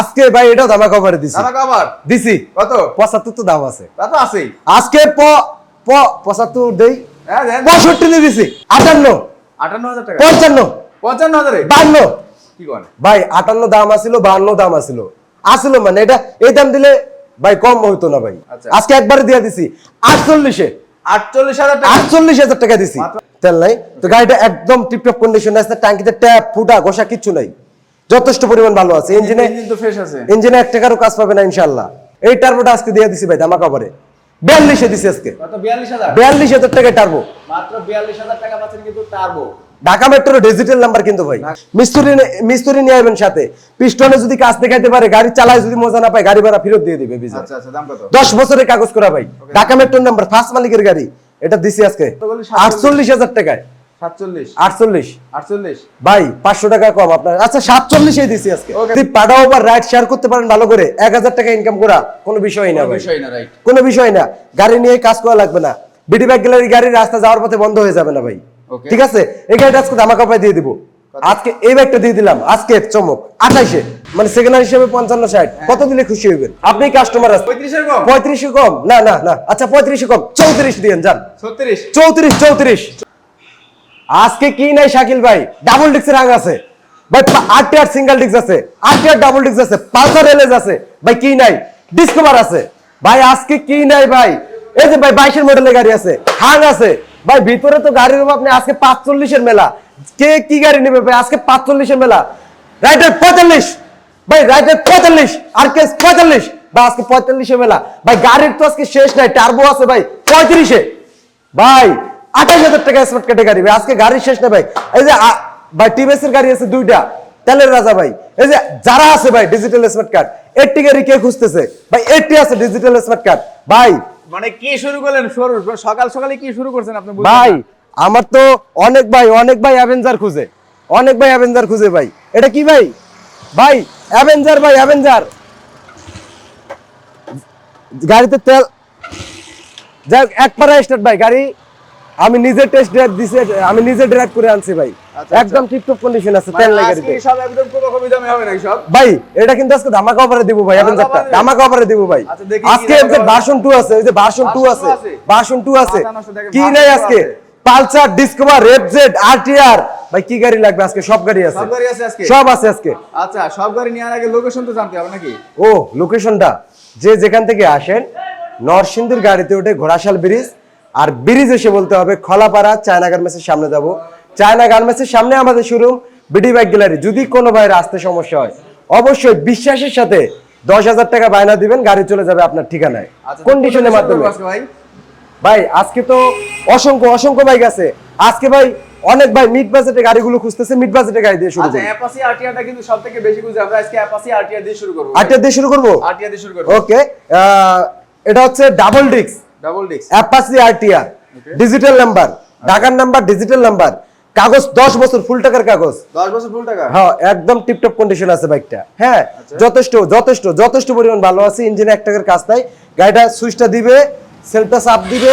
আজকে ভাই এটাও ধামাকা অফারে দিছি। ধামাকা আবার দিছি। কত? পঁচাত্তর তো দাম আছে। তা তো আছেই। আজকে প প পঁচাত্তর দেই। হ্যাঁ দেন। পঁয়ষট্টি দিয়ে দিছি। আটান্ন। আটান্ন হাজার টাকা। পঞ্চান্ন। পঞ্চান্ন হাজারে? বান্ন। কি করেন? ভাই আটান্ন দাম আসিল বান্ন দাম আসিল আসিল মানে এটা এই দাম দিলে ভাই কম হইতো না ভাই। আচ্ছা। আজকে একবারে দিয়ে দিছি। আটচল্লিশে। আটচল্লিশ হাজার টাকা। আটচল্লিশ হাজার টাকা দিছি। তেল নাই। তো গাড়িটা একদম টিপটপ কন্ডিশন আছে। ট্যাঙ্কিতে ট্যাপ ফুটা ঘষা কিচ্ছু নাই। যথেষ্ট পরিমাণ ভালো আছে। ইঞ্জিনে ইঞ্জিন তো আছে। ইঞ্জিনে এক টাকারও কাজ পাবে না ইনশাল্লাহ এই টার্বোটা আজকে দিয়ে দিছি ভাই ধামাকা পরে বিয়াল্লিশে দিছি আজকে। কত বিয়াল্লিশ হাজার। টাকা টার্বো মাত্র বিয়াল্লিশ হাজার টাকা পাচ্ছেন কিন্তু turbo Dhaka metro digital number কিন্তু ভাই। মিস্ত্রি মিস্ত্রি নিয়ে আসবেন সাথে। পিস্টনে যদি কাজ দেখাইতে পারে গাড়ি চালায় যদি মজা না পায় গাড়ি ভাড়া ফেরত দিয়ে দিবে বিজয় আচ্ছা আচ্ছা দাম কত? দশ বছরের কাগজ করা ভাই। ঢাকা মেট্রোর নাম্বার ফার্স্ট মালিকের গাড়ি। এটা দিছি আজকে? আটচল্লিশ হাজার টাকায়। ভাই পাঁচশো টাকা কম আপনার। আচ্ছা সাতচল্লিশে দিছি আজকে। Okay. যদি রাইড শেয়ার করতে পারেন ভালো করে। এক হাজার টাকা ইনকাম করা কোনো বিষয়ই না ভাই। বিষয় না কোনো বিষয় না। গাড়ি নিয়ে কাজ করা লাগবে না। বিডি ব্যাগ গ্যালারি গাড়ি রাস্তা যাওয়ার পথে বন্ধ হয়ে যাবে না ভাই। ঠিক আছে? এই গাড়িটা আজকে ধামাকা পায় দিয়ে দিব। আজকে এই ব্যাগটা দিয়ে দিলাম। আজকে চমক। আঠাইশে মানে সেকেন্ড হ্যান্ড হিসেবে পঞ্চান্ন ষাট। কত দিলে খুশি হইবেন? আপনি কাস্টমার আছে পঁয়ত্রিশে কম? না না না। আচ্ছা পঁয়ত্রিশে কম। চৌত্রিশ দিয়েন যান। ছত্রিশ। চৌত্রিশ চৌত্রিশ। আজকে কি নাই শাকিল ভাই? ডাবল ডিক্সের আগ আছে। ভাই আট আর সিঙ্গেল ডিক্স আছে। আট আর ডাবল ডিক্স আছে। পালসার এলএস আছে। ভাই, কি নাই? ডিসকভার আছে। ভাই, আজকে কি নাই ভাই? এই যে ভাই, বাইশের মডেলের গাড়ি আছে। হাং আছে। ভাই, ভিতরে তো গাড়ির নেই। আজকে পাঁচচল্লিশের মেলা। কে কি গাড়ি নেবে ভাই? আজকে পাঁচচল্লিশের মেলা। রাইটার পঁয়তাল্লিশ। ভাই রাইটার পঁয়তাল্লিশ। আর কেস পঁয়তাল্লিশ। ভাই, আজকে পঁয়তাল্লিশে মেলা। ভাই, গাড়ির তো আজকে শেষ নাই। টার্বো আছে ভাই, পঁয়ত্রিশে। ভাই আঠাশ হাজার টাকা স্মার্ট কার্ডে গাড়ি ভাই। আজকে গাড়ি শেষ না ভাই। এই যে ভাই টিভিএস এর গাড়ি আছে দুইটা। তেলের রাজা ভাই। এই যে যারা আছে ভাই ডিজিটাল স্মার্ট কার্ড এইটটি গাড়ি কে খুঁজতেছে? ভাই এইটটি আছে ডিজিটাল স্মার্ট কার্ড ভাই। মানে কি শুরু করলেন? সকাল সকালে কি শুরু করছেন আপনি ভাই আমার তো অনেক ভাই অনেক ভাই অ্যাভেঞ্জার খুঁজে। অনেক ভাই অ্যাভেঞ্জার খুঁজে ভাই। এটা কি ভাই? ভাই অ্যাভেঞ্জার ভাই অ্যাভেঞ্জার গাড়িতে তেল যাই হোক, এক পারা স্টার্ট ভাই গাড়ি আমি নিজে টেস্ট ড্রাইভ দিছি আমি নিজে ড্রাইভ করে আনছি ভাই। আচ্ছা, একদম টিপটপ কন্ডিশন আছে তেল আজকে গাড়িতে সব একদম কোকা কবি দামে হবে নাকি সব? ভাই এটা কিন্তু আজকে ধামাকা অফারে দিব ভাই ধামাকা অ্যাভেঞ্জারটা offer এ? ধামাকা অফারে দিব ভাই। আচ্ছা, আজকে ধামাকা যে? ভার্সন 2 আছে ওই যে ভার্সন 2 আছে 2 আছে? ভার্সন 2 আছে কি নাই আজকে? পালসার ডিসকভার রেপজেড আরটিআর ভাই কি গাড়ি লাগবে আজকে? সব গাড়ি আছে। সব গাড়ি আছে আজকে? সব আছে আজকে। আচ্ছা সব গাড়ি নেওয়ার আগে লোকেশন তো জানতে হবে নাকি? ও লোকেশনটা যে যেখান থেকে আসেন নরসিংদীর গাড়িতে উঠে ঘোড়াশাল ব্রিজ আর ব্রিজ এসে বলতে হবে খলাপাড়া চায়না গার্মেন্টসের সামনে যাব। চায়না গার্মেন্টসের সামনে আমাদের শোরুম বিডি বাইক গ্যালারি যদি কোনো ভাইয়ের আসতে সমস্যা হয় অবশ্যই বিশ্বাসের সাথে দশ হাজার টাকা বায়না দিবেন গাড়ি চলে যাবে আপনার ঠিকানায়। আচ্ছা কন্ডিশনের মাধ্যমে। ভাই? আজকে তো অসংখ্য অসংখ্য বাইক আছে। আজকে ভাই অনেক ভাই মিড বাজেটে গাড়িগুলো খুঁজতেছে মিড বাজেটে গাড়ি দিয়ে শুরু আচ্ছা করি অ্যাপাসি আরটিআরটা কিন্তু সবথেকে বেশি খুঁজে আমরা আজকে অ্যাপাসি আরটিআর দিয়ে শুরু করব। আটটা দিয়ে শুরু করব? আরটিআর দিয়ে শুরু করব। ওকে এটা হচ্ছে double disc double disc Apache RTR digital number ঢাকার নাম্বার ডিজিটাল নাম্বার কাগজ 10 বছর ফুল টাকার কাগজ। 10 বছর ফুল টাকা? হ্যাঁ একদম টিপটপ কন্ডিশন আছে বাইকটা হ্যাঁ যথেষ্ট যথেষ্ট যথেষ্ট পরিমাণ ভালো আছে ইঞ্জিনে এক টাকার কাজ নাই। গাড়িটা সুইচটা দিবে সেলফটা চাপ দিবে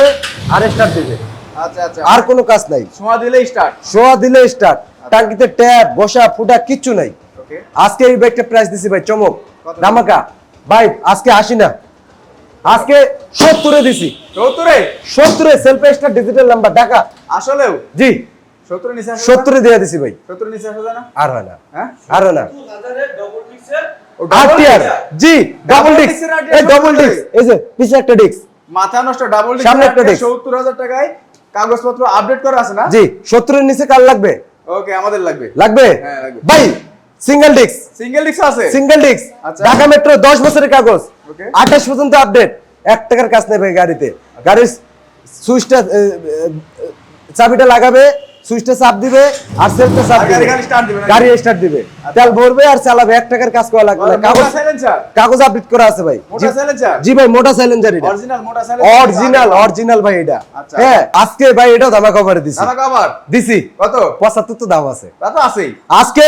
আর স্টার্ট দিবে। আচ্ছা আচ্ছা। আর কোনো কাজ নাই। সময় দিলেই স্টার্ট শোয়া দিলে স্টার্ট টাঙ্কিতে ট্যাপ বসা ফুটা কিচ্ছু নাই। আজকে এই বাইকটা প্রাইস দিছি ভাই চমক? ধামাকা। ভাই আজকে আসি না। আজকে সত্তরে দিছি। 70 এ সত্তরে self start digital number Dhaka. আসলেও? জি। 70 নিচে সত্তরে দিয়ে দিছি ভাই। 70 নিচে আসে না? আর হয় না। হ্যাঁ? আর হয় না। জি ডাবল Double ডিস্ক disc এর RTR এই ডাবল ডিস্ক এই যে পিছে একটা ডিস্ক মাথা নষ্ট ডাবল ডিস্ক সামনে একটা disc। 70000 টাকায় কাগজপত্র আপডেট করা আছে না? জি সত্তরের নিচে কার লাগবে? ওকে আমাদের লাগবে। লাগবে? হ্যাঁ, লাগবে। ভাই সিঙ্গেল ডিস্ক সিঙ্গেল ডিস্ক আছে? সিঙ্গেল ডিস্ক আচ্ছা। ঢাকা মেট্রো দশ বছরের কাগজ। Okay. আঠাশ পর্যন্ত আপডেট এক টাকার কাজ নেবে গাড়িতে। গাড়ির সুইচটা চাবিটা লাগাবে সুইচটা চাপ দিবে আর সেলফটা চাপ দিবে। গাড়ি স্টার্ট দিবে তেল ভরবে আর চালাবে। এক টাকার কাজ করা লাগবে না। কাগজ কাগজ আপডেট করা আছে ভাই। মোটা জি- জি ভাই মোটা সাইলেন্সার এটা। অরিজিনাল মোটা সাইলেন্সার অরিজিনাল অরিজিনাল ভাই এটা। আচ্ছা। হ্যাঁ আজকে ভাই এটাও দামা কভারে দিছি। দিছি। কত? পঁচাত্তর তো দাম আছে। তা তো আছেই। আজকে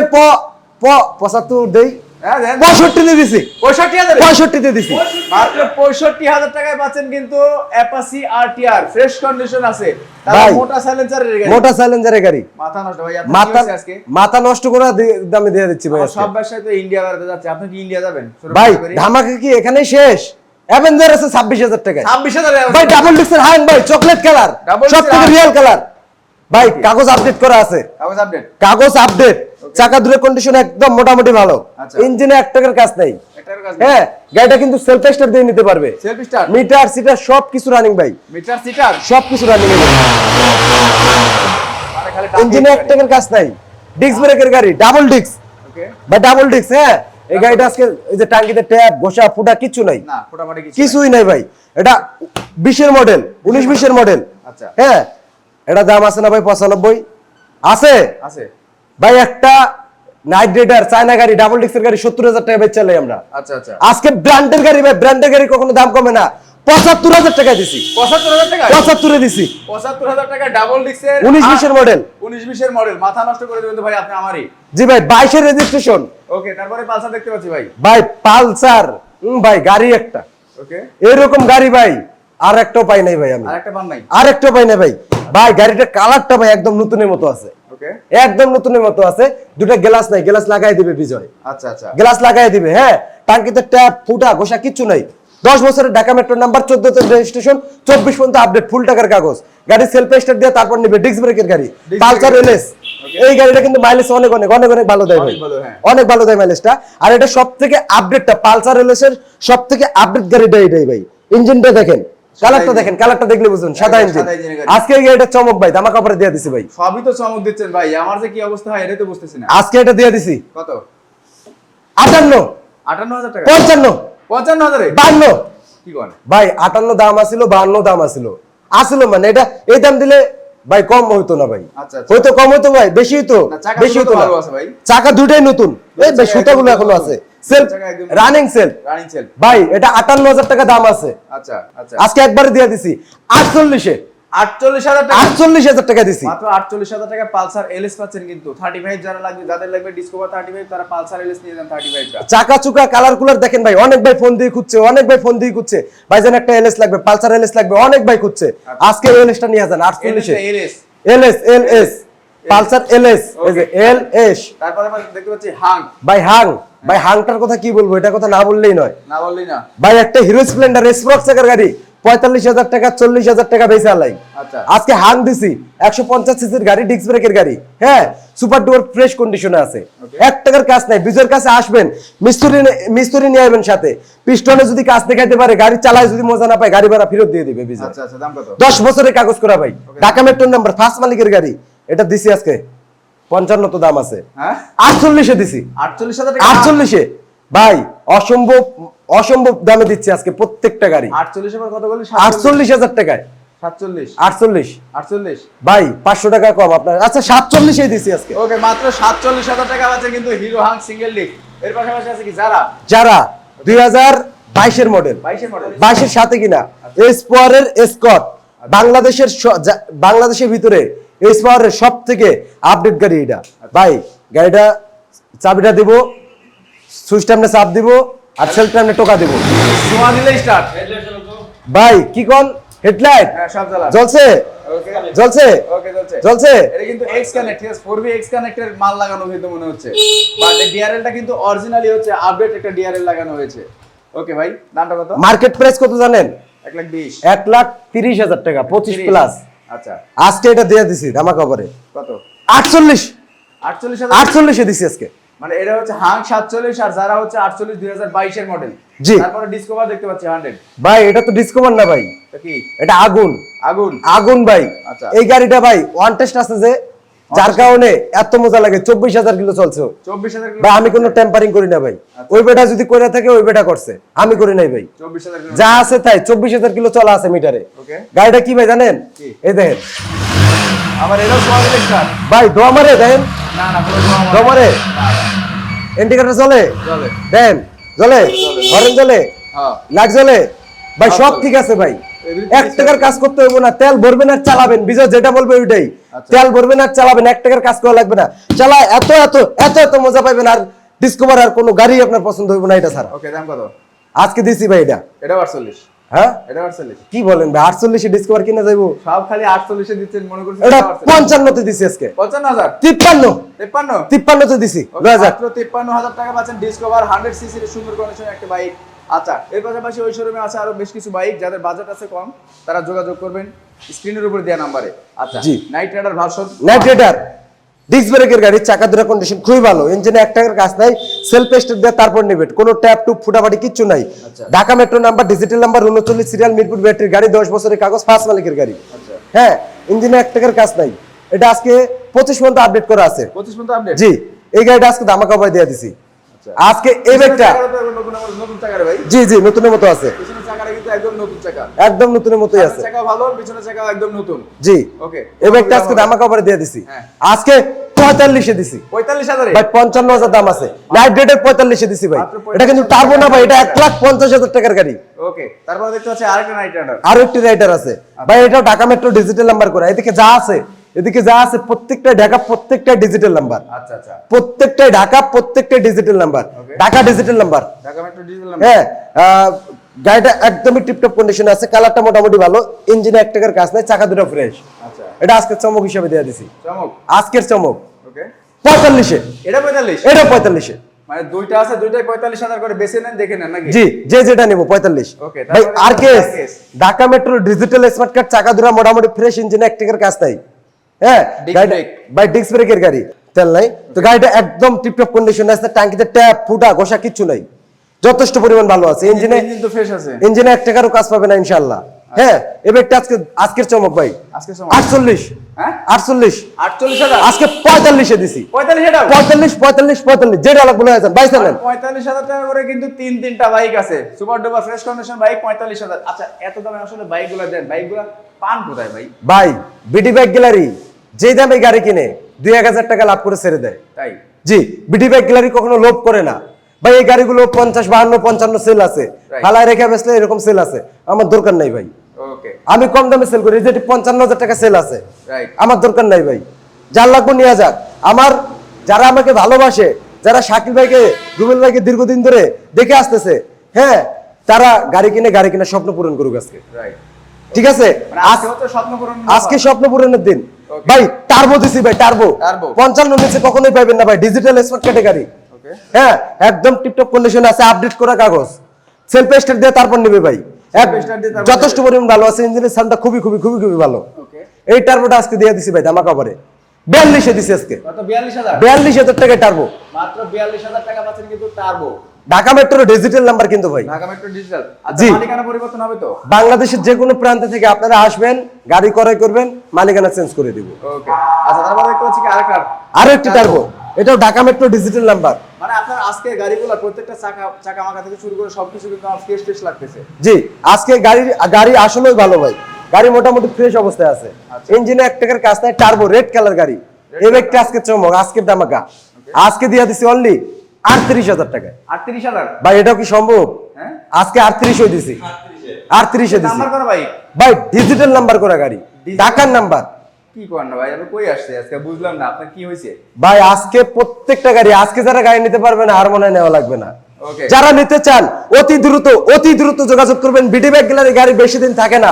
পঁচাত্তর দেই। হ্যাঁ পঁয়ষট্টিতে দিছি। পঁয়ষট্টি পঁয়ষট্টিতে দিছি। মাত্র পঁয়ষট্টি হাজার টাকায় পাচ্ছেন কিন্তু অ্যাপাসি আরটিআর ফ্রেশ কন্ডিশন আছে। মোটা সাইলেন্সারের গাড়ি। মোটা সাইলেন্সারের গাড়ি। মাথা নষ্ট ভাই মাথা আজকে? মাথা নষ্ট করে দামে দিয়ে দিচ্ছি ভাই সব ব্যবসায় তো ইন্ডিয়া বেড়াতে যাচ্ছে। আপনি কি ইন্ডিয়া যাবেন? ভাই ধামাকা কি এখানেই শেষ? অ্যাভেঞ্জার আছে ছাব্বিশ হাজার টাকায়। ছাব্বিশ হাজার ভাই ডাবল ডিক্সের হাইন ভাই চকলেট কালার Double সব disc থেকে রিয়েল কালার ভাই কাগজ আপডেট করা আছে। কাগজ আপডেট কাগজ আপডেট চাকা দূরে কন্ডিশন একদম মোটামুটি ভালো। আচ্ছা। ইঞ্জিনে এক টাকার কাজ নাই। হ্যাঁ গাড়িটা কিন্তু সেলফ স্টার্ট দিয়ে নিতে পারবে। মিটার সিটার সব কিছু রানিং ভাই। মিটার সিটার সব কিছু রানিং ইঞ্জিনে এক টাকার কাজ নাই। ডিস্ক ব্রেকের গাড়ি ডাবল ডিস্ক বা ডাবল ডিস্ক হ্যাঁ? এই গাড়িটা আজকে এই যে টাঙ্কিতে ট্যাপ ঘষা ফুটা কিছু নাই। না মোটামুটি কিছু কিছুই নাই। ভাই। এটা বিশের মডেল উনিশ বিশের মডেল আচ্ছা। হ্যাঁ? এটা দাম আছে না ভাই পঁচানব্বই? আছে? আছে। ভাই একটা নাইট রাইডার চায়না গাড়ি ডাবল ডিস্কের গাড়ি সত্তর হাজার টাকা বেচ চালাই আমরা। আচ্ছা আচ্ছা। আজকে ব্র্যান্ডের গাড়ি ভাই ব্র্যান্ডের গাড়ি কখনো দাম কমে না। পঁচাত্তর হাজার টাকা দিছি। পঁচাত্তর হাজার টাকা পঁচাত্তরে দিছি। পঁচাত্তর হাজার টাকা ডাবল ডিক্সের উনিশ বিশের মডেল উনিশ বিশের মডেল মাথা নষ্ট করে দেবেন ভাই আপনি আমারই। জি ভাই বাইশের রেজিস্ট্রেশন ওকে তারপরে পালসার দেখতে পাচ্ছি ভাই। ভাই পালসার। ভাই গাড়ি একটা। ওকে এরকম গাড়ি ভাই আর একটাও পাই নাই ভাই আমি। আর একটা পান নাই। আর একটাও পাই নাই ভাই। ভাই গাড়িটার কালারটা ভাই একদম নতুনের মতো আছে। একদম নতুনের মতো আছে। দুটো গ্লাস নাই গ্লাস লাগাই দিবে বিজয়। আচ্ছা আচ্ছা। গ্লাস লাগাই দিবে হ্যাঁ? টাঙ্কিতে ট্যাপ ফুটা ঘষা কিচ্ছু নাই। দশ বছরের ঢাকা মেট্রো নাম্বার চোদ্দ রেজিস্ট্রেশন চব্বিশ পর্যন্ত আপডেট ফুল টাকার কাগজ। গাড়ি সেলফ স্টার্ট দিয়ে তারপর নিবে ডিস্ক ব্রেকের গাড়ি। পালসার এলএস এই গাড়িটা কিন্তু মাইলেজ অনেক অনেক অনেক অনেক ভালো দেয় ভাই। অনেক ভালো, হ্যাঁ। অনেক ভালো দেয় মাইলেজটা আর এটা সব থেকে আপডেটটা পালসার এলএস এর সব থেকে আপডেট গাড়িটা এটাই ভাই। ইঞ্জিনটা দেখেন। কালারটা। দেখেন কালারটা দেখলে বুঝুন সাদা ইঞ্জিন। আজকে গাড়িটা চমক ভাই দামা কাপড়ে দিয়ে দিছি ভাই। সবই তো চমক দিচ্ছেন ভাই আমার যে কি অবস্থা হয় এটা তো বুঝতেছি না। আজকে এটা দিয়ে দিছি। কত? আটান্ন। আটান্ন হাজার টাকা। পঞ্চান্ন। পঞ্চান্ন হাজারে? বান্ন কি করেন ভাই আটান্ন দাম আছিল বাহান্ন দাম আছিল আসলো মানে এটা এই দাম দিলে ভাই কম হইতো না ভাই। আচ্ছা, আচ্ছা। হয়তো কম হইতো ভাই বেশি হইতো। চাকা বেশি হইতো না। ভাই। চাকা দুটাই নতুন। এই সুতাগুলো এখনও আছে। সেলফ রানিং সেলফ রানিং সেল ভাই এটা আটান্ন হাজার টাকা দাম আছে। আচ্ছা আচ্ছা। আজকে একবারে দিয়ে দিছি। আটচল্লিশে। আটচল্লিশ হাজার টাকা। আটচল্লিশ হাজার টাকা দিছি। মাত্র আটচল্লিশ হাজার টাকা পালসার এলএস পাচ্ছেন কিন্তু। থার্টি ফাইভ যারা লাগবে যাদের লাগবে ডিসকভার থার্টি ফাইভ তারা পালসার এলএস নিয়ে যান থার্টি ফাইভটা চাকা চুকা কালার কুলার দেখেন ভাই অনেক ভাই ফোন দিয়ে খুঁজছে অনেক ভাই ফোন দিয়ে খুঁজছে। ভাই যেন একটা এলএস লাগবে পালসার এলএস লাগবে অনেক ভাই খুঁজছে। আজকে এলএসটা নিয়ে যান আটচল্লিশে। LS. LS LS. Pulsar LS এই যে এল এস তারপরে দেখতে পাচ্ছি হাং। ভাই হাং ভাই হাংটার কথা কি বলব এটা কথা না বললেই নয়। না বললি না। ভাই একটা হিরো স্প্লেন্ডার স্পোর্টস চাকার গাড়ি পঁয়তাল্লিশ হাজার টাকা চল্লিশ হাজার টাকা বেচে আলাই আচ্ছা। আজকে হাং দিছি একশো পঞ্চাশ সিসির গাড়ি ডিস্ক ব্রেকের গাড়ি। হ্যাঁ সুপার ডুয়ার ফ্রেশ কন্ডিশনে আছে। এক টাকার কাজ নাই বিজয়ের কাছে আসবেন মিস্ত্রি মিস্ত্রি নিয়ে আসবেন সাথে। পিস্টনে যদি কাজ দেখাইতে পারে গাড়ি চালায় যদি মজা না পায় গাড়ি ভাড়া ফেরত দিয়ে দিবে বিজয়। আচ্ছা আচ্ছা দাম কত? দশ বছরের কাগজ করা ভাই। ঢাকা মেট্রোর নাম্বার ফার্স্ট মালিকের গাড়ি। এটা দিছি আজকে। পঞ্চান্ন তো দাম আছে। হ্যাঁ? আটচল্লিশে দিছি। আটচল্লিশ ভাই অসম্ভব অসম্ভব দামে দিচ্ছে আজকে প্রত্যেকটা গাড়ি। আটচল্লিশ হাজার টাকায়। সাতচল্লিশ। আটচল্লিশ। আটচল্লিশ। ভাই পাঁচশো টাকা কম। আপনার আচ্ছা সাতচল্লিশে দিছি আজকে। ওকে মাত্র সাতচল্লিশ হাজার টাকা আছে কিন্তু হিরো হাং সিঙ্গেল ডিক এর পাশাপাশি আছে কি? যারা? যারা দুই হাজার বাইশের মডেল বাইশের সাথে কিনা। এসপোয়ারের এসকট বাংলাদেশের বাংলাদেশের ভিতরে এসপোয়ারের সব থেকে আপডেট গাড়ি এটা। ভাই গাড়িটা চাবিটা দিব সুইচ টাইমে চাপ দিব আর সেলফ টাইমে টোকা দিব। ভাই কি কোন হেডলাইট হ্যাঁ জ্বালা জ্বলছে? জ্বলছে? জ্বলছে। এটা কিন্তু এক্স কানেক্ট ঠিক আছে? 4V এক্স কানেক্টের মাল লাগানো কিন্তু মনে হচ্ছে। বাট এই ডিআরএলটা কিন্তু অরিজিনালি হচ্ছে আপডেট একটা ডিআরএল লাগানো হয়েছে। ওকে ভাই দামটা কত? মার্কেট প্রাইস কত জানেন? এক লাখ বিশ। এক লাখ তিরিশ হাজার টাকা পঁচিশ প্লাস আচ্ছা। আজকে এটা দিয়ে দিছি ধামা কভারে কত? আটচল্লিশ। আটচল্লিশ আটচল্লিশে দিছি আজকে। মানে এটা হচ্ছে হাং সাতচল্লিশ আর যারা হচ্ছে আটচল্লিশ দুই হাজার বাইশের মডেল জি। তারপরে ডিসকভার দেখতে পাচ্ছি হান্ড্রেড ভাই এটা তো ডিসকভার না ভাই। কি? এটা আগুন আগুন আগুন ভাই। আচ্ছা। এই গাড়িটা ভাই ওয়ান টেস্ট আছে যে যার কারণে এত মজা লাগে। চব্বিশ হাজার কিলো চলছে ভাই আমি কোনো টেম্পারিং করি না ভাই। আচ্ছা। ওই বেটা যদি করে থাকে ওই বেটা করছে। আমি করি নাই ভাই। যা আছে তাই। চব্বিশ হাজার কিলো চলা আছে মিটারে। গাড়িটা কি ভাই জানেন? এই দেখেন। ভাই দোয়া মারে দেখেন দোয়া মারে ইন্ডিকেটর চলে দেন। জ্বলে? হরেন জ্বলে? হ্যাঁ। লাইট জ্বলে? ভাই সব ঠিক আছে ভাই। এক টাকার কাজ করতে হইব না। তেল ভরবেন আর চালাবেন। বিজয় যেটা বলবে ওইটাই। আচ্ছা। তেল ভরবেন আর চালাবেন। এক টাকার কাজ করা লাগবে না। চালা এত এত এত এত মজা পাইবেন আর ডিসকভার আর কোনো গাড়ি আপনার পছন্দ হইব না এটা ছাড়া। ওকে দাম কত? আজকে দিছি ভাই এটা। এটা আটচল্লিশ। হ্যাঁ? এটা আটচল্লিশ। কি বলেন ভাই আটচল্লিশে ডিসকভার কিনা যাইবো? সব খালি আটচল্লিশে দিচ্ছেন মনে করছেন এটা এটা 48 দিছি আজকে। পঞ্চান্ন হাজার? তিপ্পান্ন। তেপ্পান্ন? তিপ্পান্নতে দিছি। লয় হাজার। মাত্র তেপ্পান্ন হাজার টাকা পাচ্ছেন ডিসকভার হান্ড্রেড সিসির সুন্দর একটা বাইক আচ্ছা এর পাশাপাশি ওই শোরুমে আছে আরও বেশ কিছু বাইক যাদের বাজেট আছে কম তারা যোগাযোগ করবেন স্ক্রিনের উপর দেওয়া নাম্বারে আচ্ছা জি। Knight Rider version Knight Rider disc ব্রেকের গাড়ি চাকা দুটা কন্ডিশন খুবই ভালো। ইঞ্জিনে এক টাকার কাজ নাই সেলফ স্টার্ট দিয়ে তারপর নেবে কোনো ট্যাপ টুপ ফুটাফাটি কিচ্ছু নাই। আচ্ছা। Dhaka metro number digital number উনচল্লিশ সিরিয়াল মিরপুর ব্যাটারি গাড়ি দশ বছরের কাগজ ফার্স্ট মালিকের গাড়ি। আচ্ছা। হ্যাঁ ইঞ্জিনে এক টাকার কাজ নাই। এটা আজকে পঁচিশ পর্যন্ত আপডেট করা আছে। পঁচিশ পর্যন্ত আপডেট জি এই গাড়িটা আজকে পাই দিয়ে দিছি। আজকে এই ব্যাগটা জি জি নতুনের মতো আছে। একদম নতুনের মতোই আছে। একদম নতুন। জি। ওকে এই ব্যাগটা আজকে পাই দিয়ে দিছি। হ্যাঁ। আজকে পঁয়তাল্লিশে দিছি। পঁয়তাল্লিশ হাজারে? ভাই পঞ্চান্ন হাজার দাম আছে। নাইট রেটের পঁয়তাল্লিশে দিছি ভাই। এটা কিন্তু টার্বো না ভাই এটা এক লাখ পঞ্চাশ হাজার টাকার গাড়ি। ওকে তারপর দেখতে পাচ্ছি আরেকটা নাইট আরও একটি রাইডার আছে। ভাই এটাও ঢাকা মেট্রো ডিজিটাল নাম্বার করা। এদিকে যা আছে এদিকে যা আছে প্রত্যেকটা ঢাকা প্রত্যেকটা ডিজিটাল নাম্বার আচ্ছা আচ্ছা। প্রত্যেকটাই ঢাকা প্রত্যেকটাই digital number Dhaka digital number Dhaka metro digital হ্যাঁ গাড়িটা একদমই টিপটপ কন্ডিশন আছে কালারটা মোটামুটি ভালো ইঞ্জিনে এক টাকার কাজ নাই চাকা দুটো ফ্রেশ আচ্ছা। এটা আজকের চমক হিসাবে দেওয়া দিছি। চমক? আজকের চমক। ওকে পঁয়তাল্লিশে। এটা পঁয়তাল্লিশ? এটা পঁয়তাল্লিশে। মানে দুইটা আছে দুইটাই পঁয়তাল্লিশ হাজার করে বেছে নেন দেখে নেন নাকি? জি যে যেটা নেব পঁয়তাল্লিশ। ভাই আর case RKS Dhaka metro digital smart card চাকা দুরা মোটামুটি ফ্রেশ ইঞ্জিন এক টাকার কাজ নাই। হ্যাঁ Disc গাড়িটা- brake। ভাই ডিস্ক ব্রেকের গাড়ি। তেল নাই। তো গাড়িটা একদম টিপটপ কন্ডিশন আছে টাঙ্কিতে ট্যাপ ফুটা ঘষা কিচ্ছু নাই। যথেষ্ট পরিমাণ ভালো আছে। ইঞ্জিনে ইঞ্জিন ফ্রেশ আছে। ইঞ্জিনে এক টাকারও কাজ পাবে না ইনশাল্লাহ এবার আজকে আজকের চমক ভাই। আটচল্লিশ। আটচল্লিশ। আটচল্লিশ হাজার? আজকে পঁয়তাল্লিশে দিছি। পঁয়তাল্লিশ হাজার? পঁয়তাল্লিশ পঁয়তাল্লিশ যেটা লাগবে না বাইশ নেন পঁয়তাল্লিশ হাজার টাকা করে কিন্তু তিন তিনটা বাইক আছে। Super duper fresh condition bike পঁয়তাল্লিশ হাজার। আচ্ছা এত দামে আসলে বাইকগুলো দেন? বাইকগুলো পান কোথায় ভাই? ভাই বিডি ব্যাগ গ্যালারি যে দামে গাড়ি কিনে দুই এক হাজার টাকা লাভ করে ছেড়ে দেয়। তাই? জি বিডি ব্যাগ গ্যালারি কখনো লোভ করে না। ভাই এই গাড়িগুলো পঞ্চাশ বাহান্ন পঞ্চান্ন সেল আছে. ফালায় রেখে বেসলে এরকম সেল আছে। আমার দরকার নাই ভাই। আমি কম দামে সেল করি যেটি পঞ্চান্ন হাজার টাকা সেল আছে। আমার দরকার নাই ভাই। যার লাগবে নিয়ে যাক। আমার যারা আমাকে ভালোবাসে যারা শাকিল ভাইকে রুবেল ভাইকে দীর্ঘদিন ধরে দেখে আসতেছে হ্যাঁ তারা গাড়ি কিনে গাড়ি কিনে স্বপ্ন পূরণ করুক আজকে। ঠিক আছে? মানে আজকে স্বপ্ন পূরণের দিন. ভাই টার্বো দিছি ভাই টার্বো। পঞ্চান্ন নিচে কখনোই পাবেন না ভাই ডিজিটাল স্মার্ট ক্যাটাগরি হ্যাঁ একদম টিপটপ কন্ডিশন আছে আপডেট করা কাগজ। সেলফ স্টার্ট দিয়ে তারপর নেবে ভাই। যথেষ্ট পরিমাণ ভালো আছে ইঞ্জিনের সাউন্ডটা খুবই খুবই খুবই খুবই ভালো। ওকে এই টার্বোটা আজকে দিয়ে দিছি ভাই ধামাকা পরে বিয়াল্লিশে দিছি আজকে। কত বিয়াল্লিশ হাজার? টাকায় টার্বো মাত্র বিয়াল্লিশ হাজার টাকা পাচ্ছেন কিন্তু টার্বো ঢাকা মেট্রোর ডিজিটাল নাম্বার কিন্তু ভাই। ঢাকা মেট্রো ডিজিটাল আচ্ছা জি। মালিকানা পরিবর্তন হবে তো? বাংলাদেশের যে কোনো প্রান্ত থেকে আপনারা আসবেন গাড়ি ক্রয় করবেন মালিকানা চেঞ্জ করে দিব। ওকে। আচ্ছা তারপর দেখতে পাচ্ছি কি আরেকটা আরও একটি টার্বো এটাও ঢাকা মেট্রো ডিজিটাল নাম্বার মানে আপনার আজকে গাড়িগুলো প্রত্যেকটা চাকা চাকা মাকা থেকে শুরু করে সবকিছু কিন্তু আমার ফ্রেশ ফ্রেশ লাগতেছে। জি আজকে গাড়ি গাড়ি আসলেই ভালো ভাই। গাড়ি মোটামুটি ফ্রেশ অবস্থায় আছে। আচ্ছা। ইঞ্জিনে এক টাকার কাজ নাই টার্বো রেড কালার গাড়ি। এই ব্যক্তি আজকে চমক আজকের দামাকা আজকে দিয়ে দিছি অনলি আটত্রিশ হাজার টাকায়। আটত্রিশ হাজার? ভাই এটাও কি সম্ভব? হ্যাঁ। আজকে আটত্রিশ হয়ে দিছি। আটত্রিশে। দিছি। ভাই। ভাই ডিজিটাল নাম্বার করা গাড়ি। ঢাকার নাম্বার কি করেন ভাই? আমি কই আসছে? আজকে বুঝলাম না আপনার কি হয়েছে? ভাই আজকে প্রত্যেকটা গাড়ি আজকে যারা গাড়ি নিতে পারবে না আর মনে নেওয়া লাগবে না। যারা নিতে চান অতি দ্রুত অতি দ্রুত যোগাযোগ করবেন। বিডি ব্যাগ গ্যালারি গাড়ি বেশি দিন থাকে না।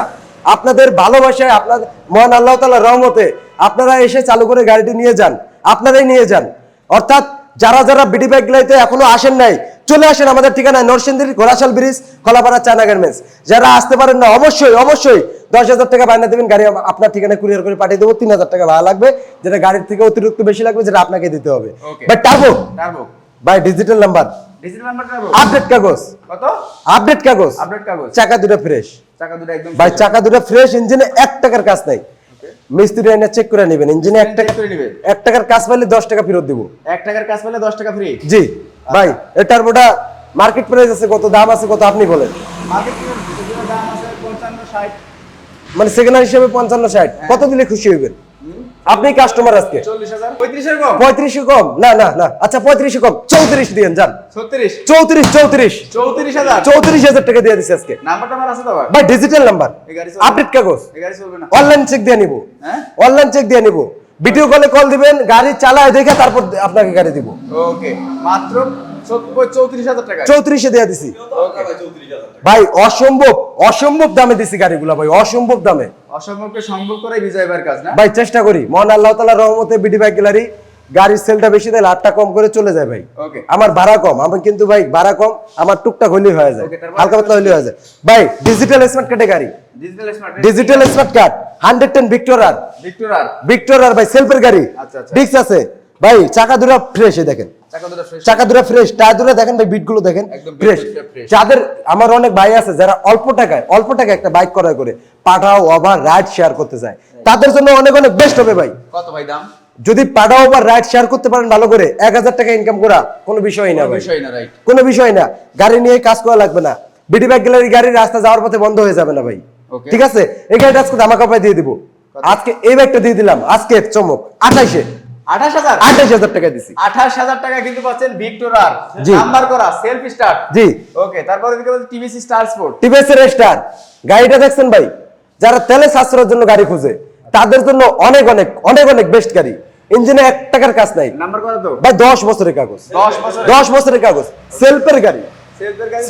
আপনাদের ভালোবাসায় আপনাদের মহান আল্লাহ তালা রহমতে আপনারা এসে চালু করে গাড়িটি নিয়ে যান। আপনারাই নিয়ে যান। অর্থাৎ যারা যারা বিডি ব্যাগ গ্যালারিতে এখনও আসেন নাই চলে আসেন আমাদের ঠিকানায় নরসিংদীর Ghorashal bridge Kalapara China garments যারা আসতে পারেন না অবশ্যই অবশ্যই দশ হাজার টাকা বায়না দেবেন গাড়ি আপনার ঠিকানায় কুরিয়ার করে পাঠিয়ে দেবো তিন হাজার টাকা ভাড়া লাগবে যেটা গাড়ির থেকে অতিরিক্ত বেশি লাগবে যেটা আপনাকে দিতে হবে। But turbo by digital number digital number turbo update কাগজ। কত? আপডেট কাগজ। আপডেট কাগজ। চাকা দুটো ফ্রেশ চাকা দুটো একদম ভাই চাকা দুটো ফ্রেশ ইঞ্জিনে এক টাকার কাজ নাই. মিস্ত্রি এনে চেক করে নেবেন ইঞ্জিনে এক টাকা। এক টাকার কাজ পাইলে দশ টাকা ফেরত দিব। এক টাকার কাজ পেলে দশ টাকা ফ্রি জি ভাই এটার মোটা মার্কেট প্রাইস আছে কত দাম আছে কত আপনি বলেন। মানে সেকেন্ড হ্যান্ড হিসেবে পঞ্চান্ন ষাট। কত দিলে খুশি হইবেন? আপনি কাস্টমার আজকে। পঁয়ত্রিশে কম না না না। আচ্ছা পঁয়ত্রিশে কম চৌত্রিশ দিয়েন যান। চৌত্রিশ চৌত্রিশ। চৌত্রিশ হাজার। চৌত্রিশ হাজার টাকা দিয়ে দিচ্ছে আজকে। ভাই ডিজিটাল নাম্বার? আপডেট কাগজ। অনলাইন চেক দিয়ে নিব। হ্যাঁ? অনলাইন চেক দিয়ে নিবো। ভিডিও কলে কল দিবেন গাড়ি চালায় দেখে তারপর আপনাকে গাড়ি দিব। ওকে মাত্র চৌত্রিশ দেয়া দিছি। ভাই অসম্ভব অসম্ভব দামে দিছি গাড়িগুলা ভাই অসম্ভব দামে। অসম্ভবকে সম্ভব করে বিজয় ভাইয়ের কাজ না? ভাই চেষ্টা করি। মহান আল্লাহ তালা রহমতে বিডি বাইক গ্যালারি গাড়ির সেলটা বেশি দেয় লাভটা কম করে চলে যায় ভাই। আমার ভাড়া কম আমার কিন্তু ভাই ভাড়া কম আমার টুকটাক হলেই হয়ে যায়। হালকা পাতলা হলেই হয়ে যায়। ভাই ডিজিটাল স্মার্ট কার্ডে গাড়ি। Digital smart card hundred ten ভিক্টোরার Victor আর ভিক্টোরার ভাই সেলফের গাড়ি। আচ্ছা, আচ্ছা। ডিক্স আছে। ভাই চাকা দুরা ফ্রেশ দেখেন। চাকা দুটো ফ্রেশ টায়ার দুরা দেখেন ভাই বিটগুলো দেখেন ফ্রেশ যাদের আমার অনেক ভাই আছে যারা অল্প টাকায় অল্প টাকায় একটা বাইক ক্রয় করে পাঠাও ওভার রাইড শেয়ার করতে চায়। তাদের জন্য অনেক অনেক বেস্ট হবে ভাই। কত ভাই দাম? যদি পাঠাও ওভার রাইড শেয়ার করতে পারেন ভালো করে এক হাজার টাকা ইনকাম করা কোনো বিষয় না কোনো বিষয় না কোনো বিষয় না। গাড়ি নিয়ে কাজ করা লাগবে না। বিডি বাইক গ্যালারি গাড়ির রাস্তা যাওয়ার পথে বন্ধ হয়ে যাবে না ভাই। ঠিক আছে? এই গাড়িটা আজকে ধামাকা পায় দিয়ে দিব। আজকে এই ব্যাগটা দিয়ে দিলাম। আজকে চমক। আঠাইশে। আঠাশ হাজার? আঠাইশ হাজার টাকা দিছি। আঠাশ হাজার টাকা কিন্তু পাচ্ছেন ভিক্টর নাম্বার করা সেলফ স্টার্ট। জি। ওকে তারপরে দিকে স্টার স্পোর্ট। টিভিএস এর স্টার। গাড়িটা দেখছেন ভাই? যারা তেলে সাশ্রয়ের জন্য গাড়ি খুঁজে তাদের জন্য অনেক অনেক অনেক অনেক বেস্ট গাড়ি। ইঞ্জিনে এক টাকার কাজ নাই। নাম্বার করা তো? ভাই দশ বছরের কাগজ। দশ বছর দশ বছরের কাগজ। সেলফের গাড়ি।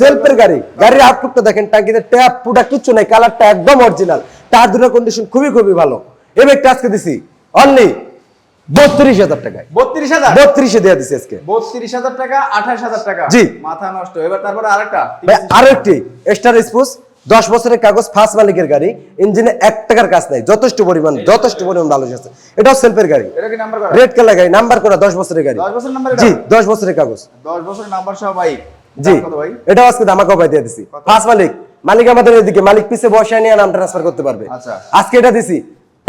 সেলফের গাড়ি গাড়ির আউটলুকটা দেখেন টাঙ্কিতে ট্যাপ পুটা কিচ্ছু নাই কালারটা একদম অরিজিনাল তার দুটো কন্ডিশন খুবই খুবই ভালো। এই ব্যাগটা আজকে দিছি। অনলি বত্রিশ হাজার টাকায়। বত্রিশ হাজার? বত্রিশে দেওয়া দিছি আজকে। বত্রিশ হাজার টাকা আঠাশ হাজার টাকা। জি। মাথা নষ্ট। এবার তারপরে আরেকটা। ভাই আরও একটি স্টার দশ বছরের কাগজ ফার্স্ট মালিকের গাড়ি। ইঞ্জিনে এক টাকার কাজ নাই। যথেষ্ট পরিমাণ যথেষ্ট পরিমাণ ভালো আছে। এটাও সেলফের গাড়ি। রেড কালার গাড়ি নাম্বার করা দশ বছরের গাড়ি। জি দশ বছরের কাগজ। দশ বছর নাম্বার সহ বাইক জি। এটাও আজকে ধামাকা উপায় দিয়ে দিছি। ফার্স্ট মালিক। মালিক আমাদের এদিকে মালিক পিছে বসায় নিয়ে নাম ট্রান্সফার করতে পারবে। আচ্ছা। আজকে এটা দিছি।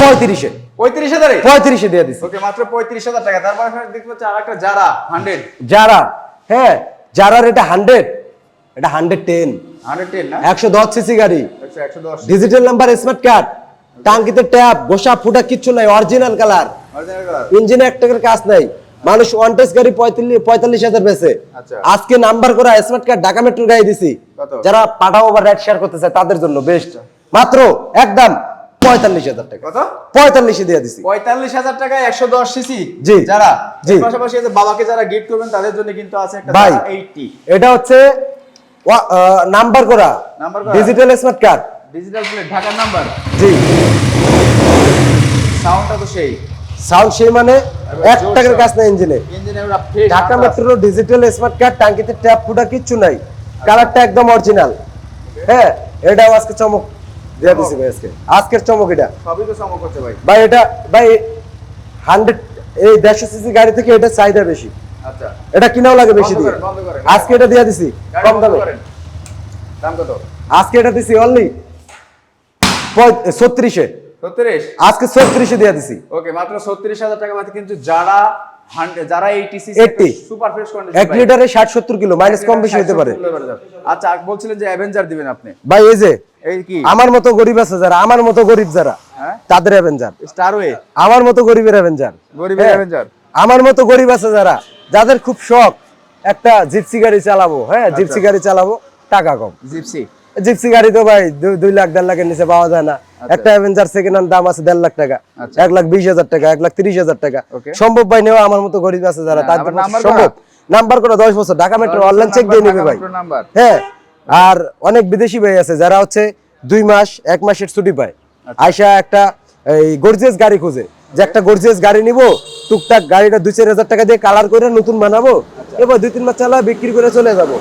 পঁয়ত্রিশে। পঁয়ত্রিশ দিয়ে দিছি। ওকে মাত্র পঁয়ত্রিশ হাজার টাকা। তারপরে দেখতে পাচ্ছি আরেকটা যারা হান্ড্রেড যারা হ্যাঁ যারার এটা হান্ড্রেড এটা হান্ড্রেড টেন হান্ড্রেড টেন না? একশো দশ সিসি গাড়ি। একশো একশো দশ। ডিজিটাল নাম্বার স্মার্ট কার্ড টাঙ্কিতে ট্যাপ গোসা ফুটা কিচ্ছু নাই অরিজিনাল কালার ইঞ্জিনে এক টাকার কাজ নাই। মানুষ ওয়ান টেস্ট গাড়ি পঁয়তাল্লিশ হাজার বেছে আচ্ছা। আজকে নাম্বার করা স্মার্ট কার্ড ঢাকা মেট্রোর গাড়ি দিছি। যারা পাঠাও বা রাইড শেয়ার করতে চায় তাদের জন্য বেস্ট মাত্র একদম পঁয়তাল্লিশ হাজার টাকা। কত? পঁয়তাল্লিশে দিয়ে দিছি। পঁয়তাল্লিশ হাজার টাকায় একশো দশ সিসি। জি। যারা? জি। পাশাপাশি বাবাকে যারা গিফট করবেন তাদের জন্য কিন্তু আছে একটা ভাই। এইটটি এটা হচ্ছে নাম্বার করা। নাম্বার করা। Digital smart card digital plate ঢাকার নাম্বার? জি। সাউন্ডটা তো সেই। সাউন্ড সেই মানে এক টাকার কাজ ইঞ্জিনে Dhaka metro digital smart card টাঙ্কিতে tap ফুটা কিচ্ছু নাই। কালারটা একদম অরিজিনাল হ্যাঁ এটাও আজকে চমক দিয়ে দিছি ভাই আজকে। আজকের চমক এটা। সবই তো চমক হচ্ছে ভাই। ভাই এটা ভাই হান্ড্রেড এই দেড়শো সিসি গাড়ি থেকে এটা চাহিদা বেশি। আচ্ছা। এটা কিনাও লাগে বেশি দিয়ে। আজকে এটা দিয়ে দিছি কম দামে। দাম কত? আজকে এটা দিছি অনলি ছত্রিশে। ছত্রিশ? আজকে ছত্রিশে দিয়ে দিছি। ওকে মাত্র ছত্রিশ হাজার টাকা বাদে কিন্তু যারা যারা এইটিসি 80 সুপার ফ্রেশ এক লিটারে ষাট সত্তর কিলো মাইনাস কম বেশি হতে পারে। আচ্ছা বলছিলেন যে অ্যাভেঞ্জার দিবেন আপনি। ভাই এই যে আমার মতো গরিব আছে যারা আমার মতো গরিব যারা হ্যাঁ? তাদের অ্যাভেঞ্জার স্টারওয়ে আমার মতো গরিবের অ্যাভেঞ্জার গরিবের। অ্যাভেঞ্জার আমার মতো গরিব আছে যারা যাদের খুব শখ একটা জিপসি গাড়ি চালাবো হ্যাঁ? আচ্ছা। জিপসি গাড়ি চালাবো টাকা কম। জিপসি? জিপসি গাড়ি তো ভাই দুই- লাখ দেড় লাখের নিচে পাওয়া যায় না। একটা অ্যাভেঞ্জার সেকেন্ড হ্যান্ড দাম আছে দেড় লাখ টাকা। আচ্ছা। এক লাখ বিশ হাজার টাকা এক লাখ তিরিশ হাজার টাকা। সম্ভব ভাই নেওয়া আমার মতো গরিব আছে যারা তার সম্ভব। নাম্বার করে দশ বছর। ঢাকা মেট্রো অনলাইন চেক দিয়ে নেবে ভাই। হ্যাঁ। আর অনেক বিদেশি ভাই আছে যারা হচ্ছে দুই মাস এক মাসের ছুটি পায় আচ্ছা। আইসা একটা এই গর্জিয়াস গাড়ি খোঁজে যে একটা গর্জিয়াস গাড়ি নিব টুকটাক গাড়িটা দুই চার হাজার টাকা দিয়ে কালার করে নতুন বানাবো আচ্ছা। এবার দুই তিন মাস চালা বিক্রি করে চলে যাব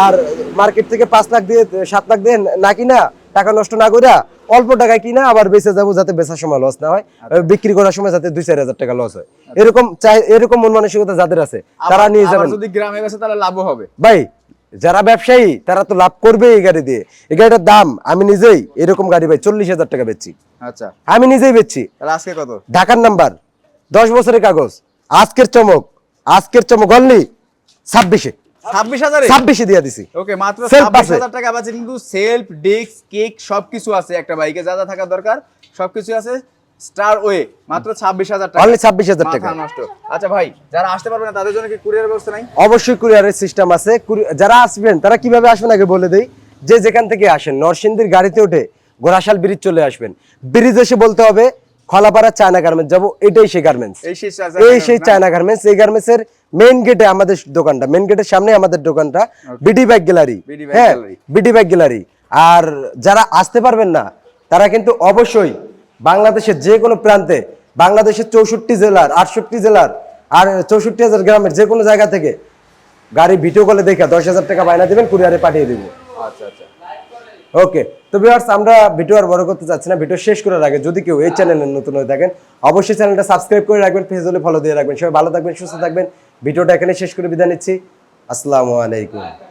আর মার্কেট থেকে পাঁচ লাখ দিয়ে সাত লাখ দিয়ে না কিনা টাকা নষ্ট না করে অল্প টাকায় কিনা আবার বেঁচে যাব যাতে বেচার সময় লস না হয় আচ্ছা। বিক্রি করার সময় যাতে দুই চার হাজার টাকা লস হয় এরকম চাই এরকম মন মানসিকতা যাদের আছে তারা নিয়ে যাবেন যদি গ্রামে গেছে তাহলে লাভও হবে ভাই যারা ব্যবসায়ী তারা তো লাভ করবে এই গাড়ি দিয়ে। এই গাড়িটার দাম আমি নিজেই এরকম গাড়ি ভাই চল্লিশ হাজার টাকা বেচছি। আচ্ছা। আমি নিজেই বেচছি। আজকে কত? ঢাকার নাম্বার দশ বছরের কাগজ। আজকের চমক আজকের চমক অনলি ছাব্বিশে। ছাব্বিশ হাজারে? ছাব্বিশে দিয়ে দিছি। ওকে মাত্র ছাব্বিশ হাজার টাকা পাচ্ছে কিন্তু সেলফ ডিস্ক কেক সবকিছু আছে একটা বাইকে যা যা থাকা দরকার সবকিছু আছে। স্টার ওয়ে মাত্র ছাব্বিশ হাজার টাকা। অনলি ছাব্বিশ হাজার টাকা। নষ্ট। আচ্ছা ভাই যারা আসতে পারবে না তাদের জন্য কি কুরিয়ার ব্যবস্থা নাই? অবশ্যই কুরিয়ারের সিস্টেম আছে। যারা আসবেন তারা কীভাবে আসবেন আগে বলে দেই। যে যেখান থেকে আসেন নরসিংদীর গাড়িতে উঠে গোরাশাল ব্রিজ চলে আসবেন। ব্রিজ এসে বলতে হবে খলাপাড়া চায়না গার্মেন্টস যাব। এটাই সেই গার্মেন্টস এই সেই চায়না গার্মেন্টস এই গার্মেন্টস এর মেইন গেটে আমাদের দোকানটা। মেইন গেটের সামনে আমাদের দোকানটা। বিডি বাইক গ্যালারি হ্যাঁ বিডি বাইক গ্যালারি আর যারা আসতে পারবেন না তারা কিন্তু অবশ্যই বাংলাদেশের যে কোনো প্রান্তে বাংলাদেশের চৌষট্টি জেলার আটষট্টি জেলার আর চৌষট্টি হাজার গ্রামের যে কোনো জায়গা থেকে গাড়ি ভিডিও কলে দেখে দশ হাজার টাকা বায়না দিবেন কুরিয়ারে পাঠিয়ে দিব। আচ্ছা আচ্ছা। ওকে তো ভিউয়ার্স আমরা ভিডিও আর বড় করতে চাচ্ছি না ভিডিও শেষ করার আগে যদি কেউ এই চ্যানেলে নতুন হয়ে থাকেন অবশ্যই চ্যানেলটা সাবস্ক্রাইব করে রাখবেন পেজ হলে ফলো দিয়ে রাখবেন। সবাই ভালো থাকবেন সুস্থ থাকবেন। ভিডিওটা এখানে শেষ করে বিদায় নিচ্ছি। আসসালামু আলাইকুম।